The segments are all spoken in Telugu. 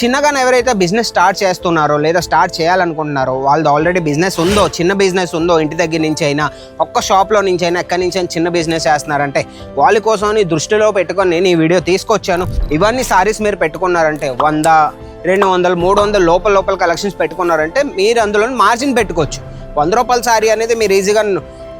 చిన్నగానే ఎవరైతే బిజినెస్ స్టార్ట్ చేస్తున్నారో లేదా స్టార్ట్ చేయాలనుకుంటున్నారో వాళ్ళది ఆల్రెడీ బిజినెస్ ఉందో చిన్న బిజినెస్ ఉందో ఇంటి దగ్గర నుంచి అయినా ఒక్క షాప్లో నుంచి అయినా ఎక్కడి నుంచి అయినా చిన్న బిజినెస్ చేస్తున్నారంటే వాళ్ళ కోసం దృష్టిలో పెట్టుకొని నేను ఈ వీడియో తీసుకొచ్చాను. ఇవన్నీ సారీస్ మీరు పెట్టుకున్నారంటే వంద రెండు వందలు మూడు వందలు లోపల లోపల కలెక్షన్స్ పెట్టుకున్నారంటే మీరు అందులో మార్జిన్ పెట్టుకోవచ్చు. వంద రూపాయల సారీ అనేది మీరు ఈజీగా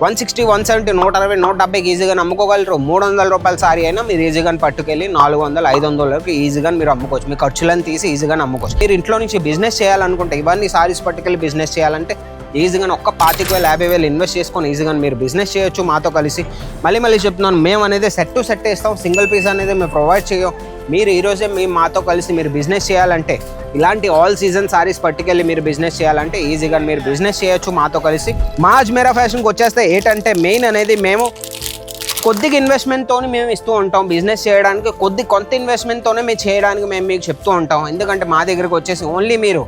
వన్ సిక్స్టీ వన్ సెవెంటీ నూట అరవై నూట డెబ్బైకి ఈజీగా అమ్ముకోగలరు. మూడు వందల రూపాయల సారీ అయినా మీరు ఈజీగా పట్టుకెళ్ళి నాలుగు వందలు ఐదు వందలకి ఈజీగా మీరు అమ్ముకోవచ్చు. మీ ఖర్చులను తీసి ఈజీగా అమ్ముకోవచ్చు. మీరు ఇంట్లో నుంచి బిజినెస్ చేయాలనుకుంటే ఇవన్నీ సారీస్ పట్టుకెళ్ళి బిజినెస్ చేయాలంటే ఈజీగా ఒక్క పాతిక వేలు యాభై వేలు ఇన్వెస్ట్ చేసుకొని ఈజీగా మీరు బిజినెస్ చేయొచ్చు మాతో కలిసి. మళ్ళీ మళ్ళీ చెప్తున్నాను మేము అనేది సెట్ టు సెట్ ఇస్తాం సింగిల్ పీస్ అనేది మేము ప్రొవైడ్ చేయం మీరు ఈరోజే మీ మాతో కలిసి మీరు బిజినెస్ చేయాలంటే ఇలాంటి ఆల్ సీజన్ సారీస్ పట్టుకెళ్ళి మీరు బిజినెస్ చేయాలంటే ఈజీగా మీరు బిజినెస్ చేయొచ్చు మాతో కలిసి. మా అజ్మేరా ఫ్యాషన్కి వచ్చేస్తే ఏంటంటే మెయిన్ అనేది మేము కొద్దిగా ఇన్వెస్ట్మెంట్తో మేము ఇస్తూ ఉంటాం బిజినెస్ చేయడానికి. కొద్ది కొంత ఇన్వెస్ట్మెంట్తోనే మేము చేయడానికి మేము మీకు చెప్తూ ఉంటాం. ఎందుకంటే మా దగ్గరకు వచ్చేసి ఓన్లీ మీరు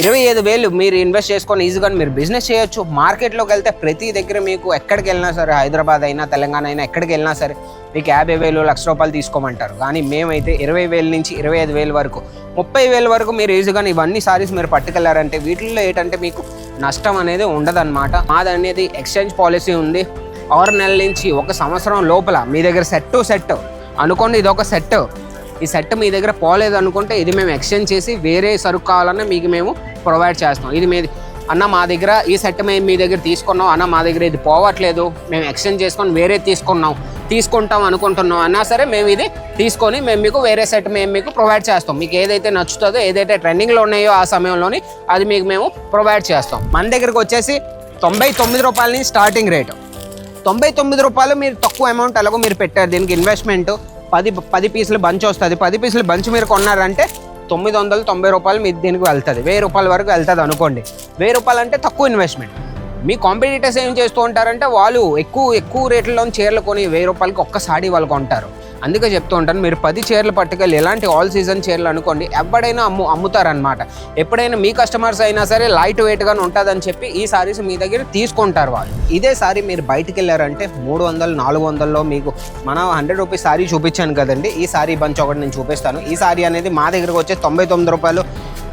ఇరవై ఐదు వేలు మీరు ఇన్వెస్ట్ చేసుకొని ఈజీగా మీరు బిజినెస్ చేయొచ్చు. మార్కెట్లోకి వెళ్తే ప్రతి దగ్గర మీకు ఎక్కడికి వెళ్ళినా సరే హైదరాబాద్ అయినా తెలంగాణ అయినా ఎక్కడికి వెళ్ళినా సరే మీకు యాభై వేలు లక్ష రూపాయలు తీసుకోమంటారు. కానీ మేమైతే ఇరవై వేల నుంచి ఇరవై ఐదు వేల వరకు ముప్పై వేల వరకు మీరు ఈజీగా ఇవన్నీ సారీస్ మీరు పట్టుకెళ్ళారంటే వీటిల్లో ఏంటంటే మీకు నష్టం అనేది ఉండదన్నమాట. మాది అనేది ఎక్స్చేంజ్ పాలసీ ఉంది. ఆరు నెలల నుంచి ఒక సంవత్సరం లోపల మీ దగ్గర సెట్ టు సెట్ అనుకోండి ఇది ఒక సెట్ ఈ సెట్ మీ దగ్గర పోలేదు అనుకుంటే ఇది మేము ఎక్స్చేంజ్ చేసి వేరే సరుకు కావాలన్నా మీకు మేము ప్రొవైడ్ చేస్తాం. ఇది మీది అన్న మా దగ్గర ఈ సెట్ మేము మీ దగ్గర తీసుకున్నాం. అన్న మా దగ్గర ఇది పోవట్లేదు. మేము ఎక్స్చేంజ్ చేసుకొని వేరే తీసుకున్నాం. తీసుకుంటాం అనుకుంటున్నాం అన్నా సరే మేము ఇది తీసుకొని మేము మీకు వేరే సెట్ మేము మీకు ప్రొవైడ్ చేస్తాం. మీకు ఏదైతే నచ్చుతుందో ఏదైతే ట్రెండింగ్లో ఉన్నాయో ఆ సమయంలోని అది మీకు మేము ప్రొవైడ్ చేస్తాం. మన దగ్గరకు వచ్చేసి తొంభై తొమ్మిది రూపాయలని స్టార్టింగ్ రేటు తొంభై తొమ్మిది రూపాయలు మీరు తక్కువ అమౌంట్ ఎలాగో మీరు పెట్టారు. దీనికి ఇన్వెస్ట్మెంట్ పది పది పీసులు బంచ్ వస్తుంది. పది పీసులు బంచ్ మీరు కొన్నారంటే తొమ్మిది వందల తొంభై రూపాయలు మీ దీనికి వెళ్తుంది. వెయ్యి రూపాయల వరకు వెళ్తుంది అనుకోండి. వెయ్యి రూపాయలు అంటే తక్కువ ఇన్వెస్ట్మెంట్ మీ కాంపిటీటర్స్ ఏం చేస్తూ ఉంటారంటే వాళ్ళు ఎక్కువ ఎక్కువ రేట్లలో చీరలు కొని వెయ్యి రూపాయలకి ఒక్క సాడీ వాళ్ళు కొంటారు. అందుకే చెప్తూ ఉంటాను మీరు పది చీరలు పట్టుకెళ్ళి ఎలాంటి ఆల్ సీజన్ చీరలు అనుకోండి ఎవడైనా అమ్ము అమ్ముతారనమాట ఎప్పుడైనా మీ కస్టమర్స్ అయినా సరే లైట్ వెయిట్గా ఉంటుందని చెప్పి ఈ సారీస్ మీ దగ్గర తీసుకుంటారు వాళ్ళు. ఇదే సారీ మీరు బయటికి వెళ్ళారంటే మూడు వందలు నాలుగు వందల్లో మీకు మనం హండ్రెడ్ రూపీస్ సారీ చూపించాను కదండి. ఈ సారీ బంచ్ ఒకటి నేను చూపిస్తాను. ఈ సారీ అనేది మా దగ్గరకు వచ్చే తొంభై తొమ్మిది రూపాయలు.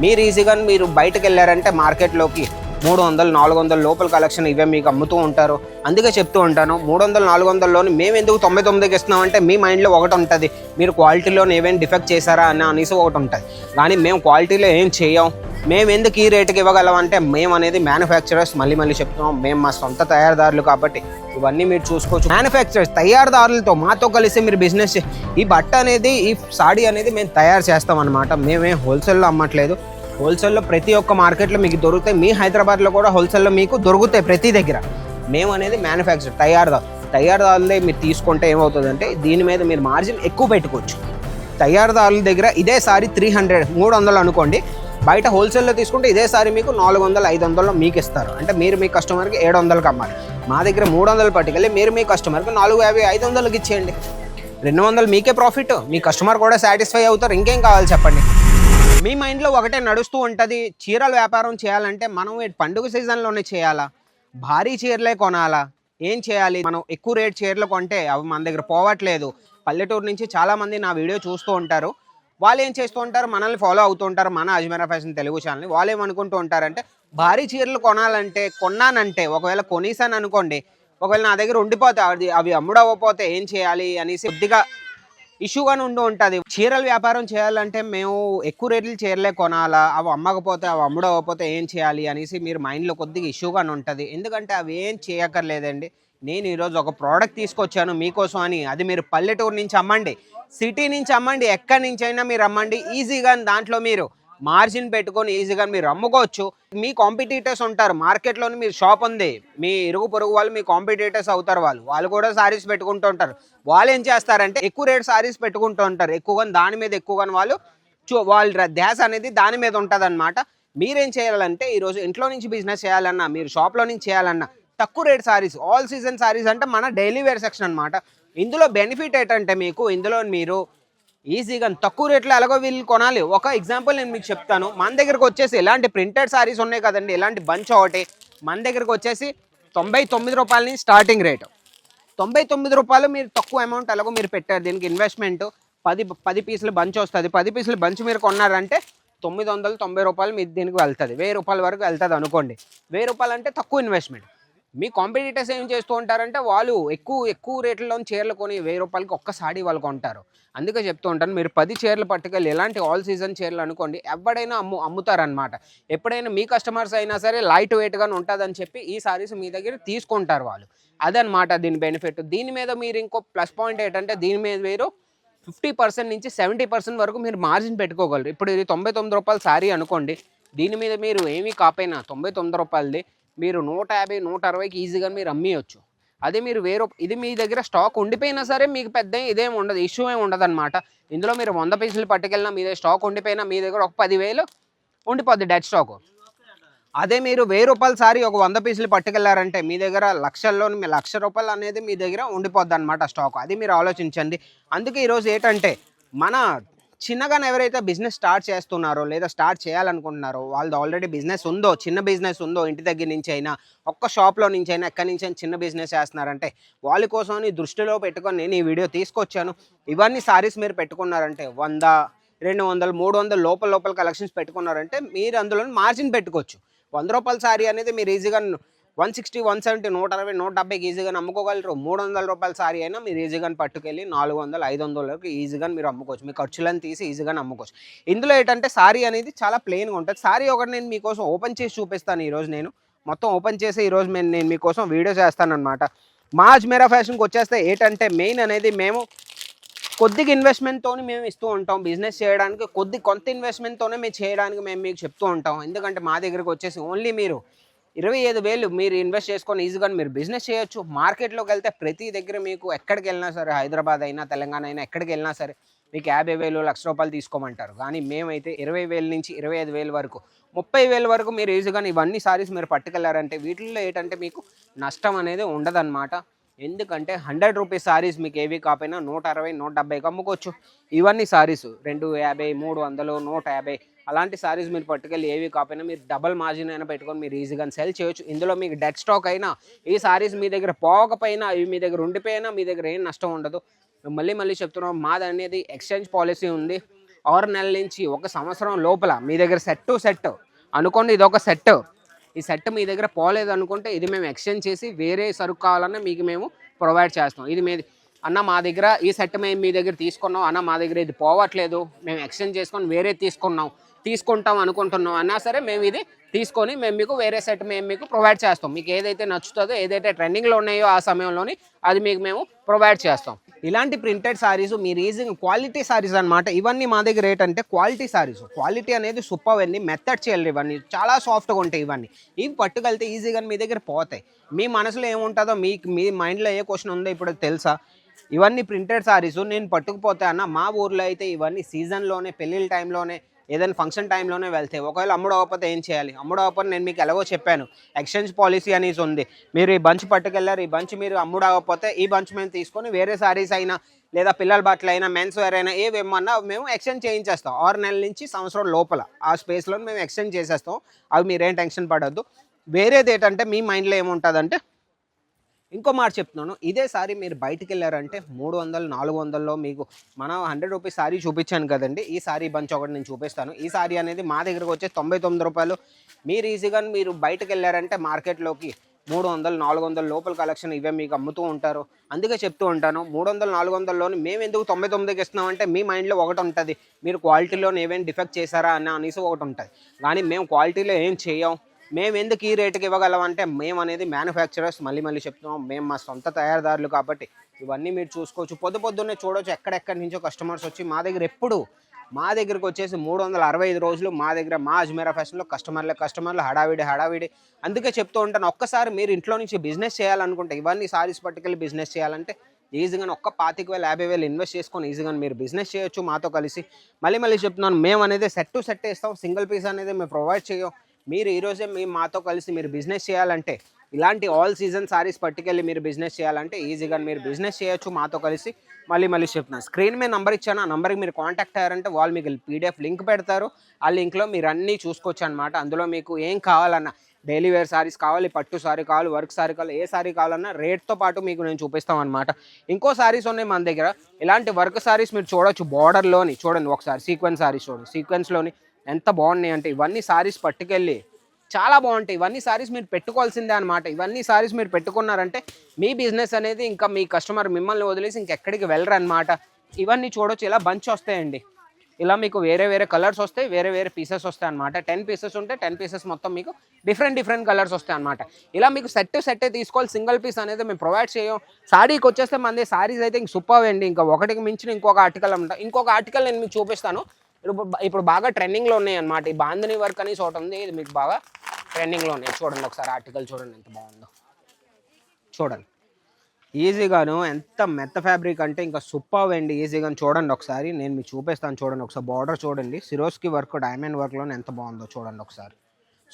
మీరు ఈజీగా మీరు బయటకు వెళ్ళారంటే మార్కెట్లోకి మూడు వందలు నాలుగు వందల లోపల కలెక్షన్ ఇవే మీకు అమ్ముతూ ఉంటారు. అందుకే చెప్తూ ఉంటాను మూడు వందలు నాలుగు వందలలోని మేము ఎందుకు తొంభై తొమ్మిదికి ఇస్తున్నామంటే మీ మైండ్లో ఒకటి ఉంటుంది. మీరు క్వాలిటీలోనే ఏమైనా డిఫెక్ట్ చేశారా అని అనేసి ఒకటి ఉంటుంది. కానీ మేము క్వాలిటీలో ఏం చేయం? మేము ఎందుకు ఈ రేటుకి ఇవ్వగలం అంటే మేము అనేది మ్యానుఫ్యాక్చరర్స్ మళ్ళీ మళ్ళీ చెప్తున్నాం. మేము మా సొంత తయారుదారులు కాబట్టి ఇవన్నీ మీరు చూసుకోవచ్చు. మ్యానుఫ్యాక్చరర్స్ తయారుదారులతో మాతో కలిసి మీరు బిజినెస్ ఈ బట్ట అనేది ఈ సాడీ అనేది మేము తయారు చేస్తాం అనమాట మేమేం హోల్సేల్లో అమ్మట్లేదు. హోల్సేల్లో ప్రతి ఒక్క మార్కెట్లో మీకు దొరుకుతాయి. మీ హైదరాబాద్లో కూడా హోల్సేల్లో మీకు దొరుకుతాయి ప్రతి దగ్గర. మేము అనేది మ్యానుఫ్యాక్చర్ తయారుదారు తయారుదారులే మీరు తీసుకుంటే ఏమవుతుందంటే దీని మీద మీరు మార్జిన్ ఎక్కువ పెట్టుకోవచ్చు. తయారుదారుల దగ్గర ఇదేసారి త్రీ హండ్రెడ్ మూడు వందలు అనుకోండి. బయట హోల్సేల్లో తీసుకుంటే ఇదేసారి మీకు నాలుగు వందలు ఐదు వందలు మీకు ఇస్తారు. అంటే మీరు మీ కస్టమర్కి ఏడు వందలకి అమ్మాలి. మా దగ్గర మూడు వందలు పట్టుకెళ్ళి మీరు మీ కస్టమర్కి నాలుగు యాభై ఐదు వందలకి ఇచ్చేయండి. రెండు వందలు మీకే ప్రాఫిట్ మీ కస్టమర్ కూడా సాటిస్ఫై అవుతారు. ఇంకేం కావాలి చెప్పండి? మీ మైండ్లో ఒకటే నడుస్తూ ఉంటుంది. చీరల వ్యాపారం చేయాలంటే మనం పండుగ సీజన్లోనే చేయాలా? భారీ చీరలే కొనాలా? ఏం చేయాలి? మనం ఎక్కువ రేట్ చీరలు కొంటే అవి మన దగ్గర పోవట్లేదు. పల్లెటూరు నుంచి చాలామంది నా వీడియో చూస్తూ ఉంటారు. వాళ్ళు ఏం చేస్తూ ఉంటారు? మనల్ని ఫాలో అవుతూ ఉంటారు. మన అజ్మీరా ఫ్యాషన్ తెలుగు ఛానల్ని. వాళ్ళు ఏమనుకుంటూ ఉంటారంటే భారీ చీరలు కొనాలంటే కొన్నానంటే ఒకవేళ కొనేసాను అనుకోండి ఒకవేళ నా దగ్గర ఉండిపోతే అది అవి అమ్ముడవ్వకపోతే ఏం చేయాలి? అనేసి కొద్దిగా ఇష్యూగానే ఉంటూ ఉంటుంది. చీరల వ్యాపారం చేయాలంటే మేము ఎక్కువ రేట్లు చీరలే కొనాలా అవి అమ్మకపోతే అవి అమ్ముడవకపోతే ఏం చేయాలి అనేసి మీరు మైండ్లో కొద్దిగా ఇష్యూగానే ఉంటుంది. ఎందుకంటే అవి ఏం చేయక్కర్లేదండి. నేను ఈరోజు ఒక ప్రోడక్ట్ తీసుకొచ్చాను మీకోసం అని. అది మీరు పల్లెటూరు నుంచి అమ్మండి సిటీ నుంచి అమ్మండి ఎక్కడి నుంచి అయినా మీరు అమ్మండి ఈజీగా దాంట్లో మీరు మార్జిన్ పెట్టుకొని ఈజీగా మీరు అమ్ముకోవచ్చు. మీ కాంపిటీటర్స్ ఉంటారు. మార్కెట్లోని మీరు షాప్ ఉంది. మీ ఇరుగు పొరుగు వాళ్ళు మీ కాంపిటీటర్స్ అవుతారు వాళ్ళు. వాళ్ళు కూడా సారీస్ పెట్టుకుంటూ ఉంటారు. వాళ్ళు ఏం చేస్తారంటే ఎక్కువ రేట్ సారీస్ పెట్టుకుంటూ ఉంటారు. ఎక్కువగా దాని మీద ఎక్కువగా వాళ్ళు చూ వాళ్ళ ధ్యాస అనేది దాని మీద ఉంటుంది అనమాట మీరేం చేయాలంటే ఈరోజు ఇంట్లో నుంచి బిజినెస్ చేయాలన్నా మీరు షాప్లో నుంచి చేయాలన్నా తక్కువ rate sarees all season sarees అంటే మన డైలీ వేర్ సెక్షన్ అనమాట ఇందులో బెనిఫిట్ ఏంటంటే మీకు ఇందులో మీరు ఈజీగా తక్కువ రేట్లో ఎలాగో వీళ్ళు కొనాలి. ఒక ఎగ్జాంపుల్ నేను మీకు చెప్తాను. మన దగ్గరకు వచ్చేసి ఎలాంటి ప్రింటెడ్ సారీస్ ఉన్నాయి కదండి ఎలాంటి బంచ్ ఒకటి మన దగ్గరకు వచ్చేసి తొంభై తొమ్మిది రూపాయలని స్టార్టింగ్ రేటు తొంభై తొమ్మిది రూపాయలు మీరు తక్కువ అమౌంట్ ఎలాగో మీరు పెట్టారు. దీనికి ఇన్వెస్ట్మెంట్ పది పది పీసులు బంచ్ వస్తుంది. పది పీసులు బంచ్ మీరు కొన్నారంటే తొమ్మిది వందల తొంభై రూపాయలు మీ దీనికి వెళ్తుంది. వెయ్యి రూపాయల వరకు వెళ్తుంది అనుకోండి. వెయ్యి రూపాయలు అంటే తక్కువ ఇన్వెస్ట్మెంట్ మీ కాంపిటీటర్స్ ఏం చేస్తూ ఉంటారంటే వాళ్ళు ఎక్కువ ఎక్కువ రేట్లలో చీరలు కొని వెయ్యి రూపాయలకి ఒక్క సాడీ వాళ్ళు కొంటారు. అందుకే చెప్తూ ఉంటాను మీరు పది చీరలు పట్టుకెళ్ళి ఎలాంటి ఆల్ సీజన్ చీరలు అనుకోండి ఎవడైనా అమ్ము అమ్ముతారనమాట ఎప్పుడైనా మీ కస్టమర్స్ అయినా సరే లైట్ వెయిట్గానే ఉంటుందని చెప్పి ఈ సారీస్ మీ దగ్గర తీసుకుంటారు వాళ్ళు. అదనమాట దీని బెనిఫిట్ దీని మీద మీరు ఇంకో ప్లస్ పాయింట్ ఏంటంటే దీని మీద మీరు ఫిఫ్టీ పర్సెంట్ నుంచి సెవెంటీ పర్సెంట్ వరకు మీరు మార్జిన్ పెట్టుకోగలరు. ఇప్పుడు ఇది తొంభై తొమ్మిది రూపాయల శారీ అనుకోండి దీని మీద మీరు ఏమీ కాపోయినా తొంభై తొమ్మిది రూపాయలది మీరు నూట యాభై నూట అరవైకి ఈజీగా మీరు అమ్మేయచ్చు. అదే మీరు వేరే ఇది మీ దగ్గర స్టాక్ ఉండిపోయినా సరే మీకు పెద్ద ఇదేం ఉండదు ఇష్యూ ఏమి ఉండదు అనమాట ఇందులో మీరు వంద పీసులు పట్టుకెళ్ళినా మీ దగ్గర స్టాక్ ఉండిపోయినా మీ దగ్గర ఒక పదివేలు ఉండిపోద్ది డెడ్ స్టాక్. అదే మీరు వెయ్యి రూపాయల సారీ ఒక వంద పీసులు పట్టుకెళ్ళారంటే మీ దగ్గర లక్షల్లో మీ లక్ష రూపాయలు అనేది మీ దగ్గర ఉండిపోద్ది అనమాట స్టాక్. అది మీరు ఆలోచించండి. అందుకే ఈరోజు ఏంటంటే మన చిన్నగానే ఎవరైతే బిజినెస్ స్టార్ట్ చేస్తున్నారో లేదా స్టార్ట్ చేయాలనుకుంటున్నారో వాళ్ళది ఆల్రెడీ బిజినెస్ ఉందో చిన్న బిజినెస్ ఉందో ఇంటి దగ్గర నుంచి అయినా ఒక్క షాప్లో నుంచి అయినా ఎక్కడి నుంచి అయినా చిన్న బిజినెస్ చేస్తున్నారంటే వాళ్ళ కోసం దృష్టిలో పెట్టుకొని నేను ఈ వీడియో తీసుకొచ్చాను. ఇవన్నీ సారీస్ మీరు పెట్టుకున్నారంటే వంద రెండు వందలు మూడు వందలు లోపల లోపల కలెక్షన్స్ పెట్టుకున్నారంటే మీరు అందులో మార్జిన్ పెట్టుకోవచ్చు. వంద రూపాయల సారీ అనేది మీరు ఈజీగా వన్ సిక్స్టీ వన్ సెవెంటీ నూట అరవై నూట డెబ్బైకి ఈజీగా అమ్ముకోగలరు మూడు వందల రూపాయల సారీ అయినా మీరు ఈజీగా పట్టుకెళ్ళి నాలుగు వందలు ఐదు వందల వరకు ఈజీగా మీరు అమ్ముకోవచ్చు. మీ ఖర్చులను తీసి ఈజీగా అమ్ముకోవచ్చు. ఇందులో ఏంటంటే సారీ అనేది చాలా ప్లెయిన్గా ఉంటుంది. సారీ ఒకటి నేను మీకోసం ఓపెన్ చేసి చూపిస్తాను ఈరోజు నేను. మొత్తం ఓపెన్ చేసి ఈరోజు నేను నేను మీకోసం వీడియో చేస్తానమాట అనమాట మేరా ఫ్యాషన్కి వచ్చేస్తే ఏంటంటే మెయిన్ అనేది మేము కొద్దిగా ఇన్వెస్ట్మెంట్తో మేము ఇస్తూ ఉంటాం బిజినెస్ చేయడానికి. కొద్ది కొంత ఇన్వెస్ట్మెంట్తోనే మేము చేయడానికి మేము మీకు చెప్తూ ఉంటాం. ఎందుకంటే మా దగ్గరకు వచ్చేసి ఓన్లీ మీరు ఇరవై ఐదు వేలు మీరు ఇన్వెస్ట్ చేసుకొని ఈజీగా మీరు బిజినెస్ చేయొచ్చు. మార్కెట్లోకి వెళ్తే ప్రతి దగ్గర మీకు ఎక్కడికి వెళ్ళినా సరే హైదరాబాద్ అయినా తెలంగాణ అయినా ఎక్కడికి వెళ్ళినా సరే మీకు యాభై వేలు లక్ష రూపాయలు తీసుకోమంటారు. కానీ మేమైతే ఇరవై వేల నుంచి ఇరవై ఐదు వేల వరకు ముప్పై వేల వరకు మీరు ఈజీగా ఇవన్నీ సారీస్ మీరు పట్టుకెళ్ళారంటే వీటిల్లో ఏంటంటే మీకు నష్టం అనేది ఉండదన్నమాట. ఎందుకంటే హండ్రెడ్ రూపీస్ సారీస్ మీకు ఏవి కాపోయినా నూట అరవై నూట డెబ్బైకి అమ్ముకోవచ్చు. ఇవన్నీ సారీస్ రెండు యాభై మూడు వందలు నూట యాభై అలాంటి సారీస్ మీరు పట్టుకెళ్ళి ఏవి కాకపోయినా మీరు డబల్ మార్జిన్ అయినా పెట్టుకొని మీరు ఈజీగా సెల్ చేయొచ్చు. ఇందులో మీకు డెడ్ స్టాక్ అయినా ఈ సారీస్ మీ దగ్గర పోకపోయినా ఇవి మీ దగ్గర ఉండిపోయినా మీ దగ్గర ఏం నష్టం ఉండదు. మళ్ళీ మళ్ళీ చెప్తున్నాం మాది అనేది ఎక్స్చేంజ్ పాలసీ ఉంది. ఆరు నెలల నుంచి ఒక సంవత్సరం లోపల మీ దగ్గర సెట్ టు సెట్ అనుకోండి ఇది ఒక సెట్ ఈ సెట్ మీ దగ్గర పోలేదు అనుకుంటే ఇది మేము ఎక్స్చేంజ్ చేసి వేరే సరుకు కావాలన్నా మీకు మేము ప్రొవైడ్ చేస్తాం. ఇది మీ అన్న మా దగ్గర ఈ సెట్ మేము మీ దగ్గర తీసుకున్నాం. అన్న మా దగ్గర ఇది పోవట్లేదు. మేము ఎక్స్చేంజ్ చేసుకొని వేరే తీసుకున్నాం. తీసుకుంటాం అనుకుంటున్నాం అన్నా సరే మేము ఇది తీసుకొని మేము మీకు వేరే సెట్ మేము మీకు ప్రొవైడ్ చేస్తాం. మీకు ఏదైతే నచ్చుతుందో ఏదైతే ట్రెండింగ్లో ఉన్నాయో ఆ సమయంలోని అది మీకు మేము ప్రొవైడ్ చేస్తాం. ఇలాంటి ప్రింటెడ్ సారీస్ మీరు ఈజీగా క్వాలిటీ సారీస్ అనమాట ఇవన్నీ మా దగ్గర ఏంటంటే క్వాలిటీ సారీస్. క్వాలిటీ అనేది సూపర్ అండి. మెత్తడ్ చేయాలి ఇవన్నీ. చాలా సాఫ్ట్గా ఉంటాయి ఇవన్నీ. ఇవి పట్టుకెళ్తే ఈజీగా మీ దగ్గర పోతాయి. మీ మనసులో ఏముంటుందో మీకు మీ మైండ్లో ఏ క్వశ్చన్ ఉందో ఇప్పుడు తెలుసా? ఇవన్నీ ప్రింటెడ్ సారీస్. నేను పట్టుకుపోతే అన్న మా ఊర్లో అయితే ఇవన్నీ సీజన్లోనే పెళ్ళిళ్ళ టైంలోనే ఏదైనా ఫంక్షన్ టైంలోనే వెళ్తే ఒకవేళ అమ్ముడు అవ్వకపోతే ఏం చేయాలి? అమ్ముడు అవ్వకపోతే నేను మీకు ఎలాగో చెప్పాను ఎక్స్చేంజ్ పాలసీ అనేసి ఉంది. మీరు ఈ బంచ్ పట్టుకెళ్ళారు ఈ బంచ్ మీరు అమ్ముడు అవ్వకపోతే ఈ బంచ్ మేము తీసుకొని వేరే సారీస్ అయినా లేదా పిల్లల బట్టలు అయినా మెన్స్ వేర్ అయినా ఏమన్నా మేము ఎక్స్చేంజ్ చేయించేస్తాం. ఆరు నెలల నుంచి సంవత్సరం లోపల ఆ స్పేస్లో మేము ఎక్స్చేంజ్ చేసేస్తాం. అవి మీరేం టెన్షన్ పడద్దు. వేరేది ఏంటంటే మీ మైండ్లో ఏముంటుందంటే ఇంకో మాట చెప్తున్నాను. ఇదే సారీ మీరు బయటికి వెళ్ళారంటే మూడు వందలు నాలుగు వందల్లో మీకు మన హండ్రెడ్ రూపీస్ సారీ చూపించాను కదండి. ఈ సారీ బంచ్ ఒకటి నేను చూపిస్తాను. ఈ సారీ అనేది మా దగ్గరకు వచ్చే తొంభై తొమ్మిది రూపాయలు. మీరు ఈజీగా మీరు బయటకు వెళ్ళారంటే మార్కెట్లోకి మూడు వందలు నాలుగు వందల లోపల కలెక్షన్ ఇవే మీకు అమ్ముతూ ఉంటారు. అందుకే చెప్తూ ఉంటాను మూడు వందలు నాలుగు వందల్లోని మేము ఎందుకు తొంభై తొమ్మిదికి ఇస్తున్నామంటే మీ మైండ్లో ఒకటి ఉంటుంది. మీరు క్వాలిటీలో ఏమేమి డిఫెక్ట్ చేశారా అని అనేసి ఒకటి ఉంటుంది. కానీ మేము క్వాలిటీలో ఏం చేయం? మేము ఎందుకు ఈ రేటుకి ఇవ్వగలం అంటే మేము అనేది మ్యానుఫ్యాక్చరర్స్ మళ్ళీ మళ్ళీ చెప్తున్నాం. మేము మా సొంత తయారీదారులు కాబట్టి ఇవన్నీ మీరు చూసుకోవచ్చు. పొద్దు పొద్దున్నే చూడొచ్చు ఎక్కడెక్కడి నుంచో కస్టమర్స్ వచ్చి మా దగ్గర ఎప్పుడు మా దగ్గరకు వచ్చేసి మూడు వందల అరవై ఐదు రోజులు మా దగ్గర మా అజ్మీరా ఫ్యాషన్లో కస్టమర్లే కస్టమర్లు హడావిడి హడావిడి. అందుకే చెప్తూ ఉంటాను ఒక్కసారి మీరు ఇంట్లో నుంచి బిజినెస్ చేయాలనుకుంటే ఇవన్నీ సారీస్ పట్టుకెళ్ళి బిజినెస్ చేయాలంటే ఈజీగా ఒక్క పాతిక వేలు యాభై వేలు ఇన్వెస్ట్ చేసుకొని ఈజీగా మీరు బిజినెస్ చేయొచ్చు మాతో కలిసి. మళ్ళీ మళ్ళీ చెప్తున్నాను మేము అనేది సెట్ టు సెట్ ఇస్తాం సింగిల్ పీస్ అనేది మేము ప్రొవైడ్ చేయం మీరు ఈరోజే మీ మాతో కలిసి మీరు బిజినెస్ చేయాలంటే ఇలాంటి ఆల్ సీజన్ సారీస్ పట్టుకెళ్ళి మీరు బిజినెస్ చేయాలంటే ఈజీగా మీరు బిజినెస్ చేయొచ్చు మాతో కలిసి. మళ్ళీ మళ్ళీ చెప్తున్నాను స్క్రీన్ మీద నెంబర్ ఇచ్చాను ఆ నెంబర్కి మీరు కాంటాక్ట్ అయ్యారంటే వాళ్ళు మీకు పీడిఎఫ్ లింక్ పెడతారు. ఆ లింక్లో మీరు అన్నీ చూసుకోవచ్చు అనమాట అందులో మీకు ఏం కావాలన్నా డైలీ వేర్ సారీస్ కావాలి పట్టు సారీ కావాలి వర్క్ సారీ కావాలి ఏ సారీ కావాలన్నా రేట్తో పాటు మీకు నేను చూపిస్తాం అనమాట ఇంకో సారీస్ ఉన్నాయి మన దగ్గర. ఇలాంటి వర్క్ సారీస్ మీరు చూడొచ్చు బార్డర్లోని చూడండి ఒకసారి సీక్వెన్స్ సారీస్ చూడండి సీక్వెన్స్లోని ఎంత బాగున్నాయి అంటే ఇవన్నీ సారీస్ పట్టుకెళ్ళి చాలా బాగుంటాయి. ఇవన్నీ సారీస్ మీరు పెట్టుకోవాల్సిందే అనమాట ఇవన్నీ సారీస్ మీరు పెట్టుకున్నారంటే మీ బిజినెస్ అనేది ఇంకా మీ కస్టమర్ మిమ్మల్ని వదిలేసి ఇంకెక్కడికి వెళ్ళరు అనమాట ఇవన్నీ చూడొచ్చు. ఇలా బంచ్ వస్తాయండి. ఇలా మీకు వేరే వేరే కలర్స్ వస్తాయి వేరే వేరే పీసెస్ వస్తాయి అనమాట టెన్ పీసెస్ ఉంటే టెన్ పీసెస్ మొత్తం మీకు డిఫరెంట్ డిఫరెంట్ కలర్స్ వస్తాయి అనమాట ఇలా మీకు సెట్ సెట్ తీసుకోవాలి. సింగిల్ పీస్ అనేది మేము ప్రొవైడ్ చేయం. సారీకి వచ్చేస్తే మంది సారీస్ అయితే ఇంక సూపర్ అండి. ఇంకా ఒకటికి మించిన ఇంకొక ఆర్టికల్ అనమాట ఇంకొక ఆర్టికల్ నేను మీకు చూపిస్తాను. ఇప్పుడు ఇప్పుడు బాగా ట్రెండింగ్లో ఉన్నాయి అనమాట ఈ బాంధని వర్క్ అని చోట ఉంది. ఇది మీకు బాగా ట్రెండింగ్లో ఉన్నాయి. చూడండి ఒకసారి ఆర్టికల్ చూడండి ఎంత బాగుందో. చూడండి. ఈజీగాను ఎంత మెత్త ఫ్యాబ్రిక్ అంటే ఇంకా సూపర్ అండి ఈజీగాను చూడండి ఒకసారి. నేను మీకు చూపిస్తాను చూడండి ఒకసారి. బార్డర్ చూడండి. సిరోస్కి వర్క్ డైమండ్ వర్క్లో ఎంత బాగుందో చూడండి ఒకసారి.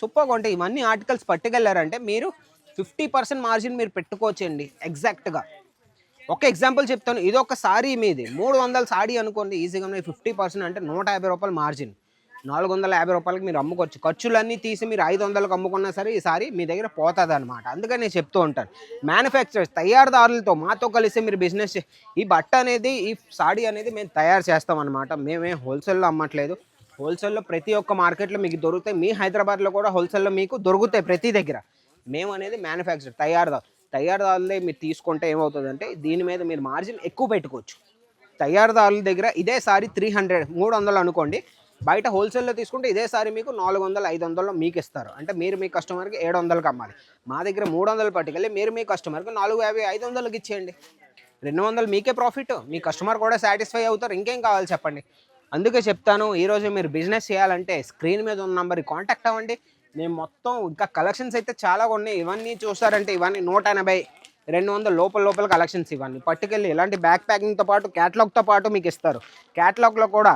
సూపర్గా ఉంటాయి ఇవన్నీ ఆర్టికల్స్ పట్టుకెళ్ళారంటే మీరు ఫిఫ్టీ పర్సెంట్ మార్జిన్ మీరు పెట్టుకోవచ్చండి. ఎగ్జాక్ట్గా ఒక ఎగ్జాంపుల్ చెప్తాను. ఇది ఒక సారీ మీది. మూడు వందల సారీ అనుకోండి ఈజీగా ఫిఫ్టీ పర్సెంట్ అంటే నూట యాభై రూపాయలు మార్జిన్ నాలుగు వందల యాభై రూపాయలకి మీరు అమ్ముకోవచ్చు. ఖర్చులన్నీ తీసి మీరు ఐదు వందలకు అమ్ముకున్నా సరే ఈ సారీ మీ దగ్గర పోతుంది అనమాట అందుకని నేను చెప్తూ ఉంటాను. మ్యానుఫ్యాక్చరర్స్ తయారుదారులతో మాతో కలిసి మీరు బిజినెస్ ఈ బట్ట అనేది ఈ సాడీ అనేది మేము తయారు చేస్తాం అనమాట మేమే హోల్సేల్లో అమ్మట్లేదు. హోల్సేల్లో ప్రతి ఒక్క మార్కెట్లో మీకు దొరుకుతాయి. మీ హైదరాబాద్లో కూడా హోల్సేల్లో మీకు దొరుకుతాయి ప్రతి దగ్గర. మేము అనేది మ్యానుఫ్యాక్చర్ తయారుదారు. తయారుదారులే మీరు తీసుకుంటే ఏమవుతుందంటే దీని మీద మీరు మార్జిన్ ఎక్కువ పెట్టుకోవచ్చు. తయారుదారుల దగ్గర ఇదేసారి త్రీ హండ్రెడ్ మూడు వందలు అనుకోండి. బయట హోల్సేల్లో తీసుకుంటే ఇదేసారి మీకు నాలుగు వందలు ఐదు వందలు మీకు ఇస్తారు. అంటే మీరు మీ కస్టమర్కి ఏడు వందలకి అమ్మాలి. మా దగ్గర మూడు వందలు పట్టుకెళ్ళి మీరు మీ కస్టమర్కి నాలుగు యాభై ఐదు వందలకి ఇచ్చేయండి. రెండు వందలు మీకే ప్రాఫిట్ మీ కస్టమర్ కూడా సాటిస్ఫై అవుతారు. ఇంకేం కావాలి చెప్పండి? అందుకే చెప్తాను ఈరోజు మీరు బిజినెస్ చేయాలంటే స్క్రీన్ మీద ఉన్న నెంబర్కి కాంటాక్ట్ అవ్వండి. మేము మొత్తం ఇంకా కలెక్షన్స్ అయితే చాలా ఉన్నాయి ఇవన్నీ చూసారంటే ఇవన్నీ నూట ఎనభై రెండు వందల లోపల లోపల కలెక్షన్స్ ఇవన్నీ. పట్టుకెళ్ళి ఇలాంటి బ్యాక్ ప్యాకింగ్తో పాటు క్యాటలాగ్తో పాటు మీకు ఇస్తారు. క్యాటలాగ్లో కూడా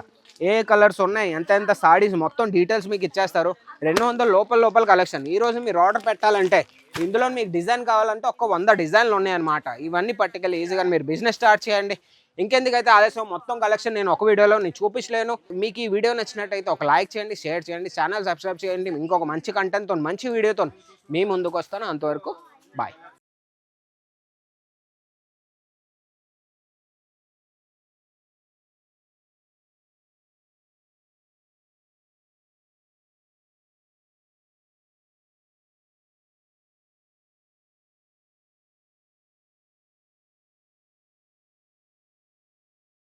ఏ కలర్స్ ఉన్నాయి ఎంత ఎంత సాడీస్ మొత్తం డీటెయిల్స్ మీకు ఇచ్చేస్తారు. రెండు వందల లోపల లోపల కలెక్షన్ ఈరోజు మీరు ఆర్డర్ పెట్టాలంటే ఇందులో మీకు డిజైన్ కావాలంటే ఒక వంద డిజైన్లు ఉన్నాయన్నమాట. ఇవన్నీ పట్టుకెళ్ళి ఈజీగా మీరు బిజినెస్ స్టార్ట్ చేయండి. ఇంకెందుకైతే ఆలస్యం? మొత్తం కలెక్షన్ నేను ఒక వీడియోలో నేను చూపించలేను. మీకు ఈ వీడియో నచ్చినట్టయితే ఒక లైక్ చేయండి షేర్ చేయండి ఛానల్ సబ్స్క్రైబ్ చేయండి. ఇంకొక మంచి కంటెంట్తో మంచి వీడియోతో మీ ముందుకు వస్తాను. అంతవరకు బాయ్.